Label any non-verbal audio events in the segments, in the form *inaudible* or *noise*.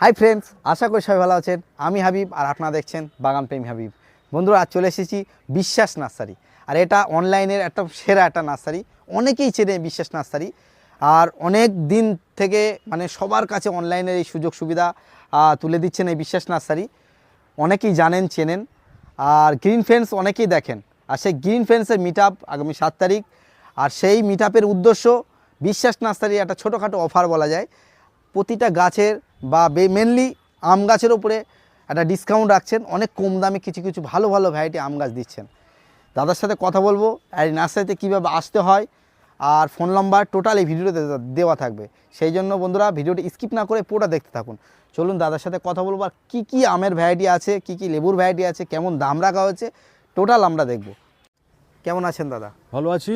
Hi friends আশা করি সবাই ভালো আছেন। আমি হাবিব আর আপনারা দেখছেন বাগান প্রেমী হাবিব। বন্ধুরা, আজ চলে এসেছি বিশ্বাস নার্সারি। আর এটা অনলাইনের একটা সেরা একটা নার্সারি। অনেকেই চেনে বিশ্বাস নার্সারি। আর অনেক দিন থেকে মানে সবার কাছে অনলাইনের এই সুযোগ সুবিধা তুলে দিচ্ছেন এই বিশ্বাস নার্সারি। অনেকেই জানেন, চেনেন। আর গ্রিন ফ্রেন্ডস অনেকেই দেখেন। আর সেই গ্রিন ফ্রেন্ডসের মিট আগামী সাত তারিখ। আর সেই মিট উদ্দেশ্য, বিশ্বাস নার্সারি একটা ছোটোখাটো অফার বলা যায়। প্রতিটা গাছের বা মেনলি আম গাছের ওপরে একটা ডিসকাউন্ট রাখছেন। অনেক কম দামে কিছু কিছু ভালো ভালো ভ্যারাইটি আম গাছ দিচ্ছেন। দাদার সাথে কথা বলব, আর এই নার্সারিতে কীভাবে আসতে হয়, আর ফোন নাম্বার টোটাল এই ভিডিওতে দেওয়া থাকবে। সেই জন্য বন্ধুরা ভিডিওটি স্কিপ না করে পুরোটা দেখতে থাকুন। চলুন দাদার সাথে কথা বলব, আর কী কী আমের ভ্যারাইটি আছে, কী কী লেবুর ভ্যারাইটি আছে, কেমন দাম রাখা হয়েছে টোটাল আমরা দেখব। কেমন আছেন দাদা? ভালো আছি।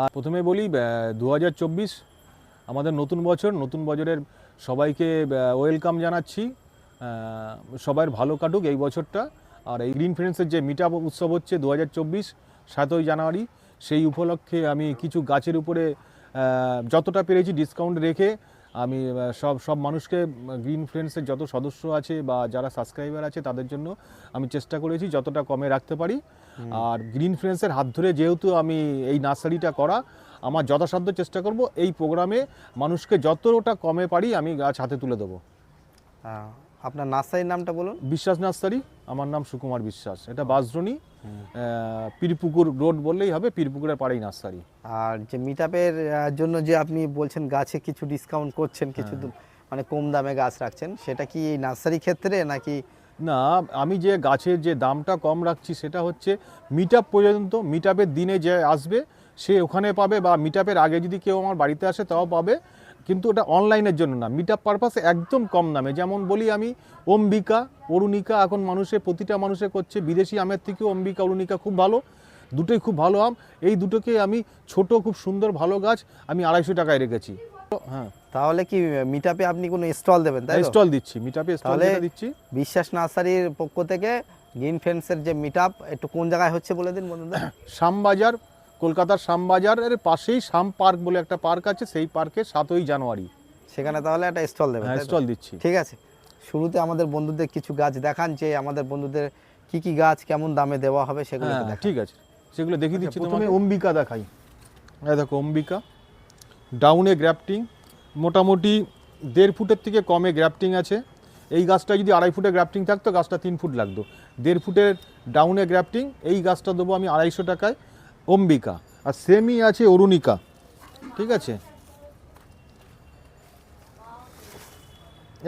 আর প্রথমে বলি দু হাজার চব্বিশ আমাদের নতুন বছর, নতুন বছরের সবাইকে ওয়েলকাম জানাচ্ছি। সবার ভালো কাটুক এই বছরটা। আর এই গ্রিন ফ্রেন্ডসের যে মিট উৎসব হচ্ছে দু হাজার চব্বিশ সাতই জানুয়ারি সেই উপলক্ষে আমি কিছু গাছের উপরে যতটা পেরেছি ডিসকাউন্ট রেখে আমি সব সব মানুষকে গ্রিন ফ্রেন্ডসের যত সদস্য আছে বা যারা সাবস্ক্রাইবার আছে তাদের জন্য আমি চেষ্টা করেছি যতটা কমে রাখতে পারি। আর গ্রিন ফ্রেন্ডসের হাত ধরে যেহেতু আমি এই নার্সারিটা করা আমার যথাসাধ্য চেষ্টা করব এই প্রোগ্রামে মানুষকে যতটা কমে পারি আমি গাছ হাতে তুলে দেবো। আপনার নার্সারির নামটা বলুন। বিশ্বাস নার্সারি আমার নাম সুকুমার বিশ্বাস। এটা বাসদ্রণী পীরপুকুর রোড বললেই হবে পীরপুকুরের পাড়েই নার্সারি। আর যে মিট আপের জন্য যে আপনি বলছেন গাছে কিছু ডিসকাউন্ট করছেন কিছু হ্যাঁ। মানে কম দামে গাছ রাখছেন সেটা কি এই নার্সারি ক্ষেত্রে নাকি না আমি যে গাছের যে দামটা কম রাখছি সেটা হচ্ছে মিট আপ পর্যন্ত মিট আপের দিনে যে আসবে সে ওখানে পাবে বা মিট আগে যদি কেউ আমার বাড়িতে আসে তাও পাবে। কিন্তু ওটা অনলাইনের জন্য না। মিট আপ পারপাসে একদম কম দামে। যেমন বলি আমি অম্বিকা অরুণিকা এখন মানুষে প্রতিটা মানুষে করছে। বিদেশি আমের থেকে অম্বিকা অরুণিকা খুব ভালো। দুটোই খুব ভালো আম। এই দুটোকে আমি ছোট খুব সুন্দর ভালো গাছ আমি আড়াইশো টাকায় রেখেছি। হ্যাঁ। তাহলে কি মিট আপে আপনি কোনো স্টল দেবেন তাই স্টল দিচ্ছি। মিট আপে স্টল দিচ্ছি। বিশ্বাস নার্সারির পক্ষ থেকে গ্রিন ফ্রেন্ডসের যে মিট আপ একটু কোন জায়গায় হচ্ছে বলে দিন বন্ধুদের শ্যামবাজার কলকাতার শ্যামবাজারের পাশেই শ্যাম পার্ক বলে একটা পার্ক আছে সেই পার্কে সাতই জানুয়ারি। সেখানে তাহলে একটা স্টল দেবেন হ্যাঁ স্টল দিচ্ছি। ঠিক আছে। শুরুতে আমাদের বন্ধুদের কিছু গাছ দেখান যে আমাদের বন্ধুদের কি কি গাছ কেমন দামে দেওয়া হবে সেগুলো হ্যাঁ ঠিক আছে। সেগুলো দেখিয়ে দিচ্ছি প্রথমে প্রথমে অম্বিকা দেখাই। এই দেখো অম্বিকা। ডাউনে গ্র্যাফটিং মোটামুটি দেড় ফুটের থেকে কমে গ্রাফটিং আছে। এই গাছটা যদি আড়াই ফুটে গ্রাফটিং থাকতো গাছটা তিন ফুট লাগতো। দেড় ফুটের ডাউনে গ্রাফটিং এই গাছটা দেবো আমি আড়াইশো টাকায়। অম্বিকা। আর সেমই আছে অরুণিকা। ঠিক আছে?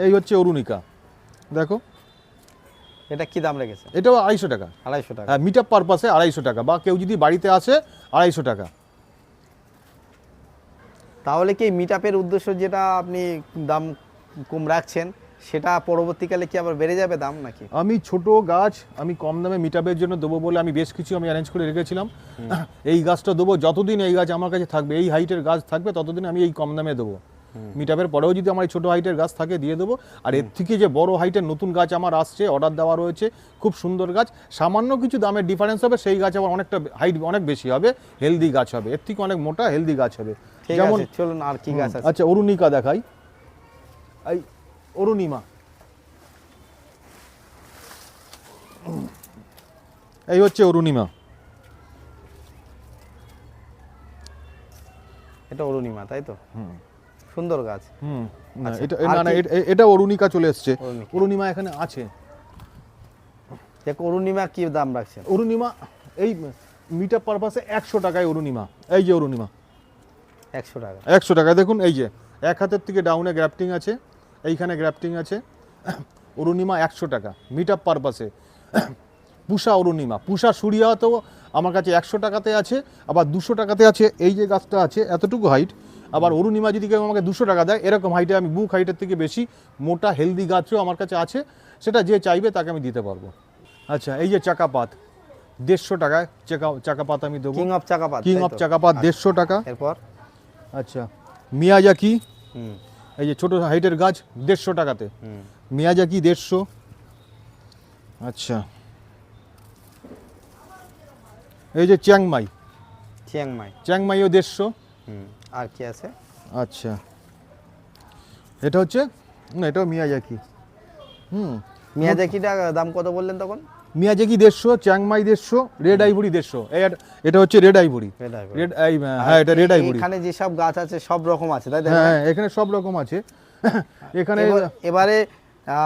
এই হচ্ছে অরুণিকা। দেখো। এটা কি দাম রেখেছে? এটাও আড়াইশো টাকা। আড়াইশো টাকা। হ্যাঁ মিট আপ পারপাসে আড়াইশো টাকা বা কেউ যদি বাড়িতে আসে আড়াইশো টাকা। তাহলে কি মিট আপের উদ্দেশ্য যেটা আপনি দাম কম রাখছেন সেটা পরবর্তীকালে কি আবার বেড়ে যাবে দাম নাকি? আমি ছোট গাছ আমি কম দামে মিটাবের জন্য দেবো বলে আমি বেশ কিছু আমি অ্যারেঞ্জ করে রেখেছিলাম। এই গাছটা দেবো যতদিন এই গাছ আমার কাছে থাকবে এই হাইটের গাছ থাকবে ততদিন আমি এই কম দামে দেবো। মিট আপের পরেও যদি আমার এই ছোটো হাইটের গাছ থাকে দিয়ে দেবো। আর এর থেকে যে বড় হাইটের নতুন গাছ আমার আসছে অর্ডার দেওয়া রয়েছে খুব সুন্দর গাছ। সামান্য কিছু দামের ডিফারেন্স হবে সেই গাছ আবার অনেকটা হাইট অনেক বেশি হবে হেলদি গাছ হবে। এর থেকে অনেক মোটা হেলদি গাছ হবে। যেমন চলুন আর কি গাছ আচ্ছা অরুণিকা দেখাই। এই অরুণিমা। এই হচ্ছে অরুণিমা। এটা অরুণিমা তাই তো? সুন্দর গাছ। হুম আচ্ছা, এটা আর না না এটা- অরুণিকা চলে এসছে। অরুণিমা এখানে আছে। দেখ অরুণিমা কি দাম রাখছেন? অরুণিমা এই মিট আপ পারপাসে একশো টাকায় অরুণিমা। এই যে অরুণিমা। একশো টাকা। একশো টাকা দেখুন এই যে এক হাতের থেকে ডাউনে গ্রাফটিং আছে। এইখানে গ্রাফটিং আছে। অরুণিমা একশো টাকা মিট আপ পারপাসে পুষা অরুণিমা পুষা সুরিয়াতেও আমার কাছে একশো টাকাতে আছে আবার দুশো টাকাতে আছে এই যে গাছটা আছে এতটুকু হাইট আবার অরুণিমা যদি কেউ আমাকে দুশো টাকা দেয় এরকম হাইটে আমি বুক হাইটের থেকে বেশি মোটা হেলদি গাছও আমার কাছে আছে সেটা যে চাইবে তাকে আমি দিতে পারব। আচ্ছা এই যে চাকাপাত দেড়শো টাকায় চাকা চাকাপাত আমি দেবো। কিং অফ চাকাপাত কিং অফ চাকাপাত দেড়শো টাকা। এরপর? আচ্ছা মিয়াজাকি। হুম। এই যে ছোট হাইটের গাছ দেড়শো টাকাতে। মিয়াজাকি দেড়শো? আচ্ছা। এই যে চ্যাংমাই। চ্যাংমাই। চ্যাংমাইও দেড়শো। হুম আর কি আছে? আচ্ছা। এটা হচ্ছে না এটাও মিয়াজাকি হুম। মিয়াজাকিটা দাম কত বললেন তখন? মিয়াজাকি দেড়শো চ্যাংমাই দেড়শো রেড আইভরি দেড়শো। এটা হচ্ছে রেড আইভরি। রেড আই হ্যাঁ এটা রেড আইভরি। এখানে যেসব গাছ আছে সব রকম আছে তাই হ্যাঁ হ্যাঁ, এখানে সব রকম আছে। এখানে এবারে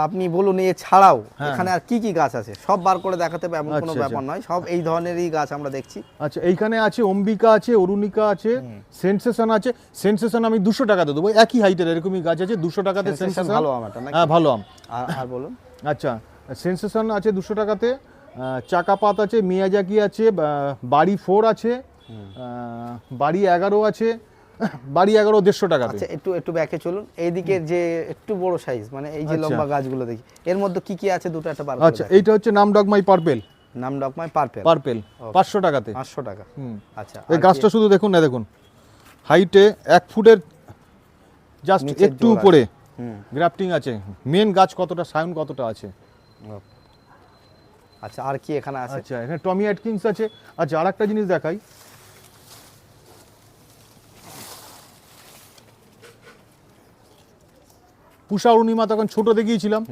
আপনি বলুন এ ছাড়াও হ্যাঁ। এখানে আর কি কি গাছ আছে? সব বার করে দেখাতে হবে এমন কোনো আচ্ছা, ব্যাপার নয়। সব এই ধরনেরই গাছ আমরা দেখছি। আচ্ছা এইখানে আছে অম্বিকা আছে অরুণিকা আছে সেন্সেশন আছে। সেন্সেশন আমি দুশো টাকাতে দেবো। একই হাইটের এরকমই গাছ আছে দুশো টাকাতে সেন্সেশন ভালো আম? হ্যাঁ ভালো আম। আর বলুন। আচ্ছা সেন্সেশন আছে দুশো টাকাতে। চাকাপাত আছে মিয়াজাকি আছে বাড়ি ফোর আছে বাড়ি এগারো আছে *laughs* বাড়ি এগারো দেড়শো টাকা আচ্ছা একটু একটু ব্যাকে চলুন। এইদিকের যে একটু বড় সাইজ মানে এই যে আচ্ছা। লম্বা গাছগুলো দেখি এর মধ্যে কি কি আছে দুটো একটা আচ্ছা এইটা হচ্ছে নাম ডগমাই পার্পেল। নাম ডকমাই পারপেল পার্পেল পাঁচশো টাকাতে। পাঁচশো টাকা। হুম। আচ্ছা এই গাছটা শুধু দেখুন না দেখুন। হাইটে এক ফুটের জাস্ট একটু উপরে। গ্রাফটিং আছে। মেন গাছ কতটা সায়ন কতটা আছে। আচ্ছা আর কি এখানে আছে? আচ্ছা এখানে টমি অ্যাটকিংস আছে। আচ্ছা আর একটা জিনিস দেখাই। পুষা অরুণিমা তখন ছোট দেখিয়েছিলাম।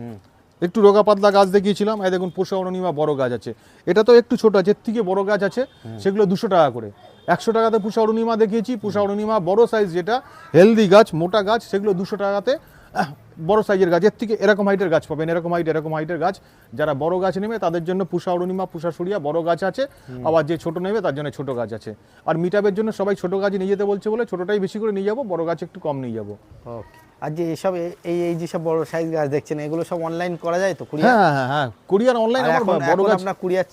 একটু রোগা পাতলা গাছ দেখিয়েছিলাম এই দেখুন পুষা অরুণিমা বড় গাছ আছে। এটা তো একটু ছোট আছে এর থেকে বড় গাছ আছে সেগুলো দুশো টাকা করে। একশো টাকাতে পুষা অরুণিমা দেখিয়েছি পুষা অরুণিমা বড় সাইজ যেটা হেলদি গাছ মোটা গাছ সেগুলো দুশো টাকাতে বড় সাইজের গাছ। এর থেকে এরকম হাইটের গাছ পাবেন এরকম হাইট এরকম হাইটের গাছ। যারা বড় গাছ নেবে তাদের জন্য পুষা অরুণিমা পুষা সরিয়া বড় গাছ আছে। আবার যে ছোট নেবে তার জন্য ছোট গাছ আছে। আর মিটাপের জন্য সবাই ছোট গাছ নিয়ে যেতে বলছে বলে ছোটটাই বেশি করে নিয়ে যাব বড় গাছ একটু কম নিয়ে যাব। ওকে আর যে এইসব এই এই যেসব বড় সাইজ গাছ দেখছেন এগুলো সব অনলাইন করা যায় তো কুরিয়ার? হ্যাঁ হ্যাঁ হ্যাঁ। কোরিয়ার অনলাইন আমার বড় গাছ আপনার কুরিয়ার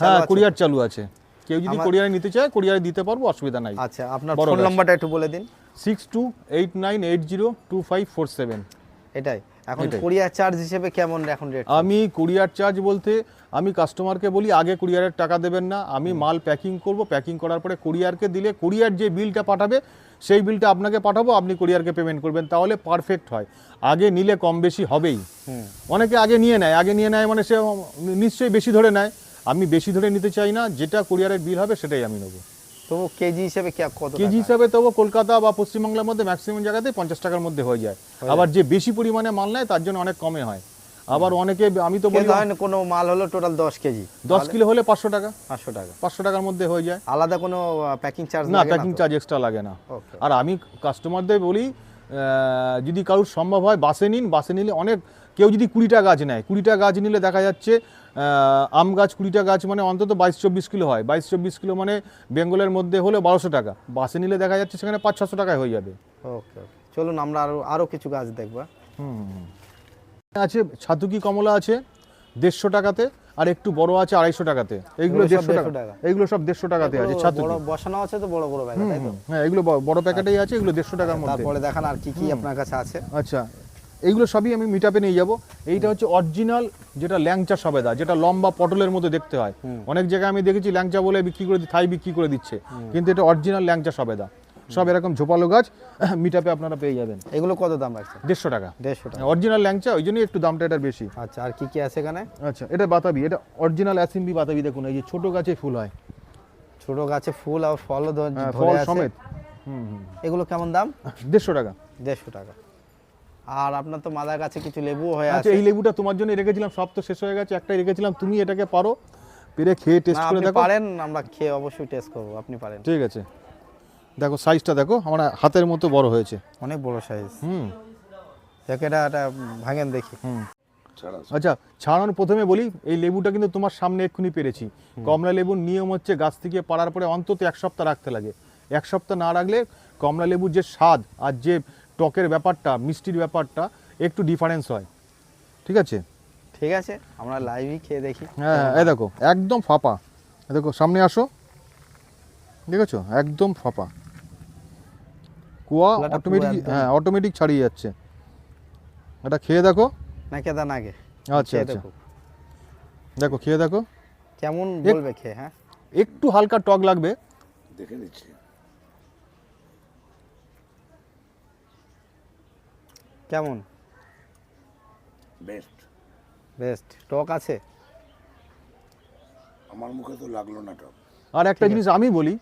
হ্যাঁ? কোরিয়ার চালু আছে। কেউ যদি কোরিয়ারে নিতে চায় কোরিয়ারে দিতে পারব অসুবিধা নাই। আচ্ছা আপনার ফোন। নাম্বারটা একটু বলে দিন। Six two eight nine eight zero two five four seven এটাই। এখন। কুরিয়ার চার্জ হিসেবে কেমন এখন রেট আমি কুরিয়ার চার্জ বলতে আমি কাস্টমারকে বলি আগে কুরিয়ারের টাকা দেবেন না আমি মাল প্যাকিং করব প্যাকিং করার পরে কুরিয়ারকে দিলে কুরিয়ার যে বিলটা পাঠাবে সেই বিলটা আপনাকে পাঠাবো আপনি কুরিয়ারকে পেমেন্ট করবেন তাহলে পারফেক্ট হয়। আগে নিলে কম বেশি হবেই। অনেকে আগে নিয়ে নেয় আগে নিয়ে নেয় মানে সে নিশ্চয়ই বেশি ধরে নেয়। আমি বেশি ধরে নিতে চাই না যেটা কুরিয়ারের বিল হবে সেটাই আমি নেব। তবু কেজি হিসেবে কত কেজি হিসাবে তবু কলকাতা বা পশ্চিমবাংলার মধ্যে ম্যাক্সিমাম জায়গাতে পঞ্চাশ টাকার মধ্যে হয়ে যায়। আবার যে বেশি পরিমাণে মাল নেয় তার জন্য অনেক কমে হয়। আবার অনেকে আমি তো বলি ধরেন কোনো মাল হলো টোটাল দশ কেজি দশ কিলো হলে পাঁচশো টাকা। পাঁচশো টাকা। পাঁচশো টাকার মধ্যে হয়ে যায়। আলাদা কোনো প্যাকিং চার্জ না প্যাকিং চার্জ এক্সট্রা লাগে না। আর আমি কাস্টমারদের বলি যদি কারোর সম্ভব হয় বাসে নিন। বাসে নিলে অনেক কেউ যদি কুড়িটা গাছ নেয় কুড়িটা গাছ নিলে দেখা যাচ্ছে আম গাছ কুড়িটা গাছ মানে অন্তত বাইশ চব্বিশ কিলো হয়। বাইশ চব্বিশ কিলো মানে বেঙ্গলের মধ্যে হলে বারোশো টাকা। বাসে নিলে দেখা যাচ্ছে সেখানে পাঁচ ছশো টাকায় হয়ে যাবে। ওকে ওকে চলুন আমরা আরও আরও কিছু গাছ দেখব। আছে ছাতুকি কমলা আছে দেড়শো টাকাতে আর একটু বড় আছে আড়াইশো টাকাতে। এইগুলো এগুলো দেড়শো টাকা। এইগুলো সব দেড়শো টাকাতে আছে বড় বসানো আছে তো বড় বড় তো? হ্যাঁ এগুলো বড় প্যাকেটেই আছে এগুলো দেড়শো টাকার মধ্যে। তারপরে দেখান আর কি কি আপনার কাছে আছে। আচ্ছা এইগুলো সবই আমি মিটাপে নিয়ে যাব। এইটা হচ্ছে অরিজিনাল যেটা ল্যাংচা সবেদা যেটা লম্বা পটলের মতো দেখতে হয়। অনেক জায়গায় আমি দেখেছি ল্যাংচা বলে বিক্রি করে থাই বিক্রি করে দিচ্ছে। কিন্তু এটা অরিজিনাল ল্যাংচা সবেদা। সব এরকম ঝোপালো গাছ *coughs* মিটাপে আপনারা পেয়ে যাবেন। এগুলো কত দাম রাখছে দেড়শো টাকা। দেড়শো টাকা। অরিজিনাল ল্যাংচা ওই জন্যই একটু দামটা এটার বেশি। আচ্ছা আর কি কি আছে এখানে? আচ্ছা এটা বাতাবি এটা অরিজিনাল অ্যাসিম্বি বাতাবি দেখুন এই যে ছোট গাছে ফুল হয়। ছোট গাছে ফুল আর ফলও ধ- হ্যাঁ, ফল সমেত। হুম হুম। এগুলো কেমন দাম? দেড়শো টাকা। দেড়শো টাকা। আর আপনার তো মাদার গাছে কিছু লেবু হয়ে আচ্ছা আছে। এই লেবুটা তোমার জন্য রেখেছিলাম সব তো শেষ হয়ে গেছে একটাই রেখেছিলাম তুমি এটাকে পারো। পেরে খেয়ে টেস্ট করে দেখো। পারেন আমরা খেয়ে অবশ্যই টেস্ট করব আপনি পারেন। ঠিক আছে। দেখো সাইজটা দেখো আমার হাতের মতো বড় হয়েছে। অনেক বড় সাইজ হুম। দেখে এটা এটা ভাঙেন দেখি। হুম। আচ্ছা ছাড়ানোর প্রথমে বলি এই লেবুটা কিন্তু তোমার সামনে এক্ষুনি পেরেছি। কমলা লেবুর নিয়ম হচ্ছে গাছ থেকে পাড়ার পরে অন্তত এক সপ্তাহ রাখতে লাগে। এক সপ্তাহ না রাখলে কমলা লেবুর যে স্বাদ আর যে টকের ব্যাপারটা মিষ্টির ব্যাপারটা একটু ডিফারেন্স হয়। ঠিক আছে? ঠিক আছে আমরা লাইভই খেয়ে দেখি। হ্যাঁ এই দেখো একদম ফাঁপা। দেখো সামনে আসো। দেখেছ? একদম ফাঁপা। কুয়া অটোমেটিক হ্যাঁ অটোমেটিক ছাড়িয়ে যাচ্ছে। এটা খেয়ে দেখো। না কেদা নাগে আচ্ছা আচ্ছা। দেখো। দেখো খেয়ে দেখো। কেমন বলবে খেয়ে হ্যাঁ? একটু হালকা টক লাগবে। দেখে নিচ্ছি। কেমন? বেস্ট বেস্ট টক আছে? আমার মুখে তো লাগল না টক। আর একটা জিনিস আমি বলি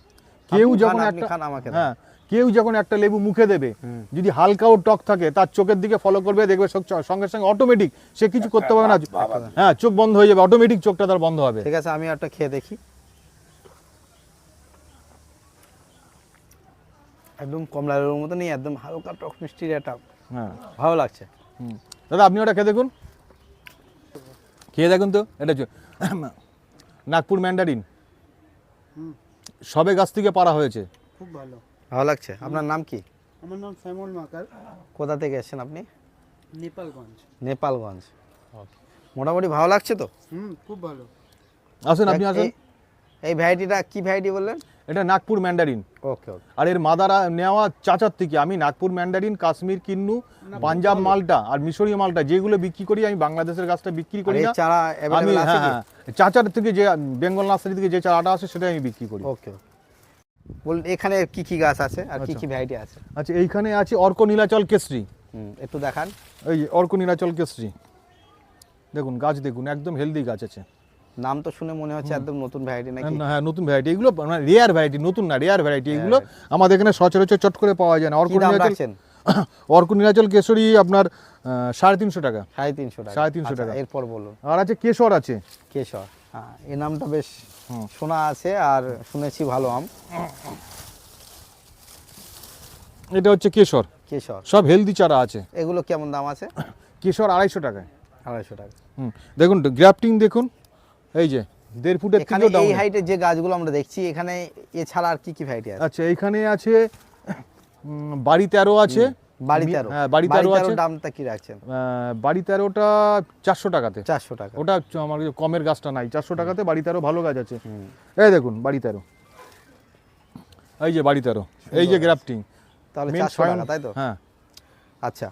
কেউ যখন খান, একটা খান, আমাকে হ্যাঁ কেউ যখন একটা লেবু মুখে দেবে। যদি হালকাও টক থাকে তার চোখের দিকে ফলো করবে দেখবে সঙ্গে- সঙ্গে সঙ্গে অটোমেটিক সে কিছু করতে পারবে না। হ্যাঁ চোখ বন্ধ হয়ে যাবে অটোমেটিক চোখটা তার বন্ধ হবে। ঠিক আছে আমি একটা খেয়ে দেখি। একদম কমলা লেবুর মতো নেই একদম হালকা টক মিষ্টির একটা। হ্যাঁ। ভালো লাগছে। হুম। দাদা আপনি ওটা খেয়ে দেখুন। খেয়ে দেখুন তো এটা নাগপুর ম্যান্ডারিন। সবে গাছ থেকে পারা হয়েছে। খুব ভালো। ভালো লাগছে? আপনার নাম কি? আমার নাম শ্যামল মাকার। কোথা থেকে এসেছেন আপনি? নেপালগঞ্জ। নেপালগঞ্জ। মোটামুটি ভালো লাগছে তো? হুম খুব ভালো। আসুন আপনি আসুন। এই- ভ্যারাইটিটা কি ভ্যারাইটি বললেন? এটা নাগপুর ম্যান্ডারিন। ওকে ওকে আর এর মাদারা নেওয়া চাচার থেকে আমি নাগপুর ম্যান্ডারিন কাশ্মীর কিন্নু পাঞ্জাব মালটা আর মিশরীয় মালটা যেগুলো বিক্রি করি আমি বাংলাদেশের গাছটা বিক্রি করি না। চারা আমি হ্যাঁ হ্যাঁ। চাচার থেকে যে বেঙ্গল নার্সারি থেকে যে চারাটা আসে সেটাই আমি বিক্রি করি। ওকে ওকে বল এখানে কি কি গাছ আছে আর কি আচ্ছা। কি ভ্যারাইটি আছে? আচ্ছা এইখানে আছে অর্ক নীলাচল কেশরী একটু দেখান। এই অর্ক নীলাচল কেশরী। দেখুন গাছ দেখুন একদম হেলদি গাছ আছে। নাম তো শুনে মনে হচ্ছে একদম নতুন ভ্যারাইটি নাকি? না, হ্যাঁ নতুন ভ্যারাইটি এগুলো রেয়ার ভ্যারাইটি নতুন না রেয়ার ভ্যারাইটি এগুলো আমাদের এখানে সচরাচর চট করে পাওয়া যায় না। অর্ক নীলাচল *coughs* অর্ক নীলাচল কেশরী আপনার সাড়ে তিনশো টাকা। সাড়ে তিনশো টাকা। সাড়ে তিনশো আচ্ছা, টাকা। এরপর বলুন। আর আছে কেশর আছে। কেশর হ্যাঁ এই নামটা বেশ। শোনা আছে আর শুনেছি ভালো আম। এটা হচ্ছে কেশর। কেশর। সব হেলদি চারা আছে। এগুলো কেমন দাম আছে? কেশর আড়াইশো টাকায়। আড়াইশো টাকা। হুম দেখুন গ্রাফটিং দেখুন। এই যে দেড় ফুটের এখানে থেকেও এই হাইটের যে গাছগুলো আমরা দেখছি এখানে এছাড়া আর কি কি ভ্যারাইটি আছে? আচ্ছা এইখানে আছে বাড়ি তেরো আছে বাড়ি তেরো। হ্যাঁ বাড়ি তেরো আছে। দামটা কি রাখছেন? বাড়ি তেরোটা চারশো টাকাতে। চারশো টাকা। ওটা আমার কমের গাছটা নাই। চারশো টাকাতে বাড়ি তেরো ভালো গাছ আছে। এই দেখুন বাড়ি তেরো। এই যে বাড়ি তেরো এই যে গ্রাফটিং। তাহলে চারশো টাকা তাই তো? হ্যাঁ। আচ্ছা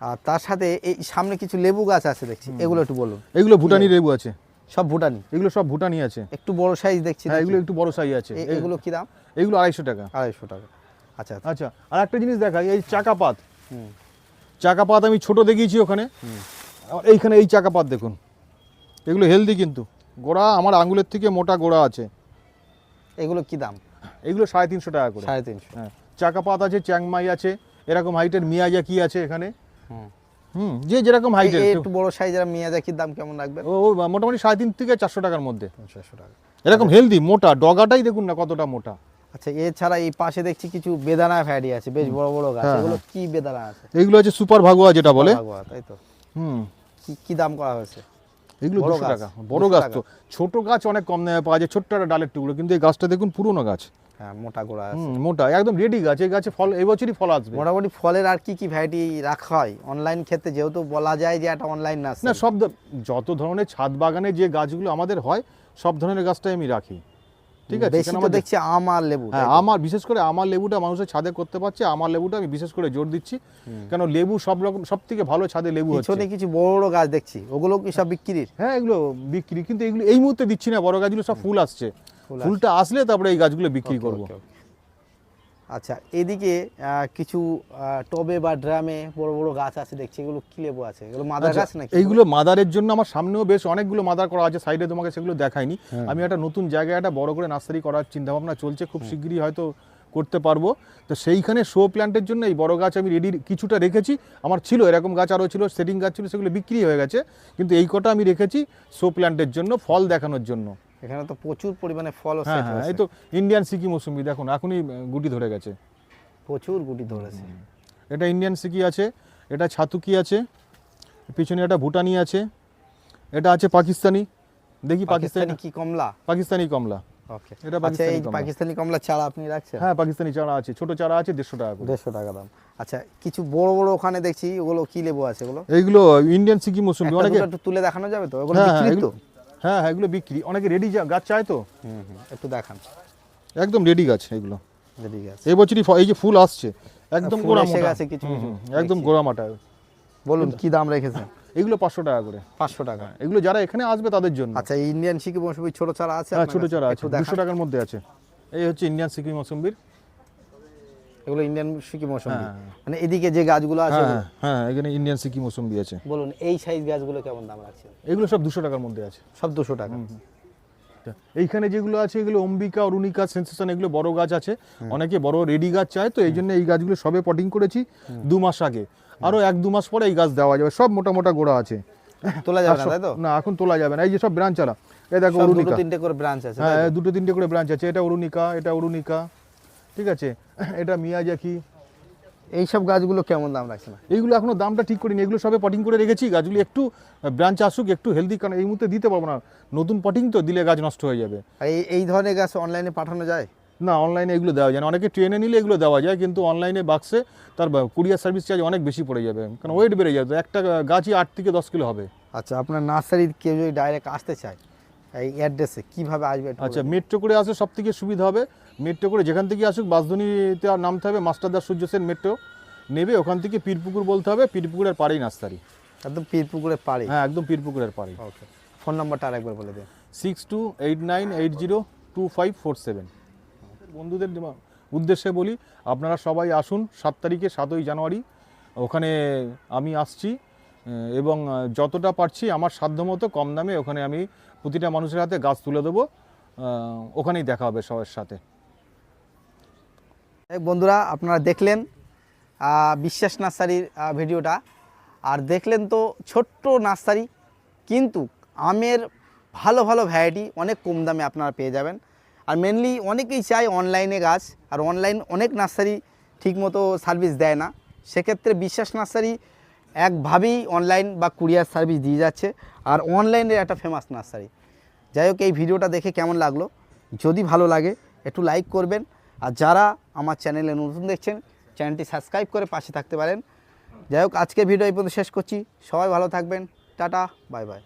আর তার সাথে এই সামনে কিছু লেবু গাছ আছে দেখছি। এগুলো একটু বলুন। এগুলো ভুটানি লেবু? আছে। সব ভুটানি? এগুলো সব ভুটানি আছে। একটু বড় সাইজ দেখছি হ্যাঁ এগুলো একটু বড় সাইজ আছে। এগুলো কি দাম? এগুলো আড়াইশো টাকা। আড়াইশো টাকা। আচ্ছা আচ্ছা। আচ্ছা আর একটা জিনিস দেখাই এই চাকাপাত। চাকাপাত আমি ছোট দেখিয়েছি ওখানে। এইখানে এই চাকাপাত দেখুন। এগুলো হেলদি কিন্তু। গোড়া আমার আঙুলের থেকে মোটা গোড়া আছে। এগুলো কি দাম? এগুলো সাড়ে তিনশো টাকা করে। সাড়ে তিনশো। হ্যাঁ চাকাপাত আছে চ্যাংমাই আছে। এরকম হাইটের মিয়াজা কি আছে এখানে? হুম। যে যেরকম হাইটের একটু। বড় সাইজের মিয়াজাকির দাম কেমন রাখবেন? ও মোটামুটি সাড়ে তিন থেকে চারশো টাকার মধ্যে। পঞ্চাশশো টাকা। এরকম হেলদি মোটা ডগাটাই দেখুন না কতটা মোটা। আচ্ছা এছাড়া এই পাশে দেখছি কিছু বেদানা ভ্যারাইটি আছে বেশ বড় বড় গাছ। হ্যাঁ, এগুলো কি বেদানা আছে? এগুলো আছে সুপার ভাগুয়া যেটা বলে। ভাগোয়া, তাই তো। হুম। কি কি দাম করা হয়েছে? এগুলো দুশো টাকা বড় গাছ তো। ছোট গাছ অনেক কম দামে পাওয়া যায় ছোট্ট একটা ডালের টুকরো কিন্তু এই গাছটা দেখুন পুরনো গাছ। হ্যাঁ মোটা গোড়া মোটা একদম রেডি গাছ এই গাছে ফল এবছরই ফল আসবে। মোটামুটি ফলের আর কি কি ভ্যারাইটি রাখা হয়? অনলাইন ক্ষেত্রে যেহেতু বলা যায় যে একটা অনলাইন নার্স না সব যত ধরনের ছাদ বাগানে যে গাছগুলো আমাদের হয় সব ধরনের গাছটাই আমি রাখি। ঠিক আছে বেশি তো দেখছি আম আর লেবু হ্যাঁ আমার বিশেষ করে আমার লেবুটা মানুষের ছাদে করতে পারছে আমার লেবুটা আমি বিশেষ করে জোর দিচ্ছি। কেন লেবু সব রকম সব থেকে ভালো ছাদে লেবু হচ্ছে। পিছনে কিছু বড় বড় গাছ দেখছি ওগুলো কি সব বিক্রির? হ্যাঁ এগুলো বিক্রি কিন্তু এগুলো এই মুহূর্তে দিচ্ছি না বড় গাছগুলো সব ফুল আসছে। ফুলটা আসলে তারপরে এই গাছগুলো বিক্রি করব। আচ্ছা এদিকে কিছু টবে বা ড্রামে বড় বড় গাছ আছে দেখছি এগুলো কি লেবু আছে? এগুলো মাদার আচ্ছা, গাছ নাকি? এইগুলো মাদারের জন্য আমার সামনেও বেশ অনেকগুলো মাদার করা আছে সাইডে তোমাকে সেগুলো দেখাইনি। হ্যাঁ। আমি একটা নতুন জায়গায় একটা বড় করে নার্সারি করার চিন্তা ভাবনা চলছে খুব শিগগিরই হয়তো করতে পারব। তো সেইখানে শো প্ল্যান্টের জন্য এই বড় গাছ আমি রেডি কিছুটা রেখেছি। আমার ছিল এরকম গাছ আরও ছিল সেটিং গাছ ছিল সেগুলো বিক্রি হয়ে গেছে। কিন্তু এই কটা আমি রেখেছি শো প্ল্যান্টের জন্য ফল দেখানোর জন্য। এখানে তো প্রচুর পরিমাণে ফল হ্যাঁ হ্যাঁ এই তো ইন্ডিয়ান সিকি মৌসুমি দেখুন এখনই গুটি ধরে গেছে। প্রচুর গুটি ধরেছে। এটা ইন্ডিয়ান সিকি আছে এটা ছাতুকি আছে পিছনে একটা ভুটানি আছে এটা আছে পাকিস্তানি। দেখি পাকিস্তানি কি কমলা? পাকিস্তানি কমলা। ওকে। এটা আচ্ছা এই পাকিস্তানি কমলা। পাকিস্তানি কমলা চারা আপনি রাখছেন? হ্যাঁ পাকিস্তানি চারা আছে ছোট চারা আছে দেড়শো টাকা করে। দেড়শো টাকা দাম। আচ্ছা কিছু বড় বড় ওখানে দেখছি ওগুলো কি লেবু আছে ওগুলো এইগুলো ইন্ডিয়ান সিকি মৌসুমি অনেকে একটু তুলে দেখানো যাবে তো? ওগুলো হ্যাঁ হ্যাঁ বিক্রি তো? এগুলো- হ্যাঁ হ্যাঁ এগুলো বিক্রি। অনেকে রেডি গাছ চায় তো। হুম হুম একটু দেখান। একদম রেডি গাছ এগুলো। ঠিক আছে এই বছরই এই যে ফুল আসছে একদম গোড়া মোটা। গেছে কিছু একদম। গোড়া মাটা। বলুন কি দাম রেখেছেন? এগুলো পাঁচশো টাকা করে। পাঁচশো টাকা। এগুলো যারা এখানে আসবে তাদের জন্য। আচ্ছা এই ইন্ডিয়ান সিকিম মৌসুমি ছোট চারা আছে হ্যাঁ ছোট চারা আছে। দুশো টাকার মধ্যে আছে। এই হচ্ছে ইন্ডিয়ান সিকিম মৌসুম্বির এগুলো ইন্ডিয়ান সিকি মৌসুমি। হ্যাঁ। মানে এদিকে যে গাছগুলো আছে হ্যাঁ হ্যাঁ এখানে ইন্ডিয়ান সিকি মৌসুম্বি আছে। বলুন এই সাইজ গাছগুলো কেমন দাম রাখছেন? এগুলো সব দুশো টাকার মধ্যে আছে। সব দুশো টাকা। এইখানে যেগুলো আছে এগুলো অম্বিকা অরুণিকা সেন্সেশন এগুলো বড় গাছ আছে। অনেকে বড় রেডি গাছ চায় তো এই জন্য এই গাছগুলো সবে পটিং করেছি দু মাস আগে। আরও এক দু মাস পরে এই গাছ দেওয়া যাবে। সব মোটা মোটা গোড়া আছে। তোলা যাবে না তাই তো? না এখন তোলা যাবে না। এই যে সব ব্রাঞ্চ আলা এই দেখো অরুণিকা। তিনটে করে ব্রাঞ্চ আছে হ্যাঁ দুটো তিনটে করে ব্রাঞ্চ আছে। এটা অরুণিকা এটা অরুণিকা। ঠিক আছে? এটা মিয়াজাকি এই সব গাছগুলো কেমন দাম রাখছে না এইগুলো এখনও দামটা ঠিক করিনি। এগুলো সবে পটিং করে রেখেছি। গাছগুলি একটু ব্রাঞ্চ আসুক একটু হেলদি কারণ এই মুহূর্তে দিতে পারব না। নতুন পটিং তো দিলে গাছ নষ্ট হয়ে যাবে। এই এই ধরনের গাছ অনলাইনে পাঠানো যায়? না অনলাইনে এগুলো দেওয়া যায় না। অনেকে ট্রেনে নিলে এগুলো দেওয়া যায় কিন্তু অনলাইনে বাক্সে তার কুরিয়ার সার্ভিস চার্জ অনেক বেশি পড়ে যাবে। কারণ ওয়েট বেড়ে যাবে। তো একটা গাছই আট থেকে দশ কিলো হবে। আচ্ছা আপনার নার্সারির কেউ যদি ডাইরেক্ট আসতে চায় এই অ্যাড্রেসে কীভাবে আসবে? আচ্ছা মেট্রো করে আসলে সব থেকে সুবিধা হবে। মেট্রো করে যেখান থেকে আসুক বাসধনীতে আর নামতে হবে মাস্টারদার সূর্য সেন মেট্রো। নেবে ওখান থেকে পীরপুকুর বলতে হবে পীরপুকুরের পাড়েই নার্সারি। একদম পীরপুকুরের পাড়ে হ্যাঁ একদম পীরপুকুরের পাড়েই। ওকে। ফোন নাম্বারটা আরেকবার বলে দিন six two eight nine eight zero two five four seven. বন্ধুদের উদ্দেশ্যে বলি আপনারা সবাই আসুন সাত তারিখে সাতই জানুয়ারি। ওখানে আমি আসছি এবং যতটা পারছি আমার সাধ্যমতো কম দামে ওখানে আমি প্রতিটা মানুষের হাতে গাছ তুলে দেবো। ওখানেই দেখা হবে সবার সাথে। বন্ধুরা, আপনারা দেখলেন বিশ্বাস নার্সারির ভিডিওটা। আর দেখলেন তো, ছোট্ট নার্সারি, কিন্তু আমের ভালো ভালো ভ্যারাইটি অনেক কম দামে আপনারা পেয়ে যাবেন। আর মেনলি অনেকেই চায় অনলাইনে গাছ, আর অনলাইন অনেক নার্সারি ঠিকমতো সার্ভিস দেয় না। সেক্ষেত্রে বিশ্বাস নার্সারি একভাবেই অনলাইন বা কুরিয়ার সার্ভিস দিয়ে যাচ্ছে, আর অনলাইনের একটা ফেমাস নার্সারি। যাই হোক, এই ভিডিওটা দেখে কেমন লাগল? যদি ভালো লাগে, একটু লাইক করবেন আর যারা আমার চ্যানেলে নতুন দেখছেন, চ্যানেলটি সাবস্ক্রাইব করে পাশে থাকতে পারেন। যাই হোক আজকে ভিডিও এই পর্যন্ত শেষ করছি। সবাই ভালো থাকবেন। Tata, bye bye.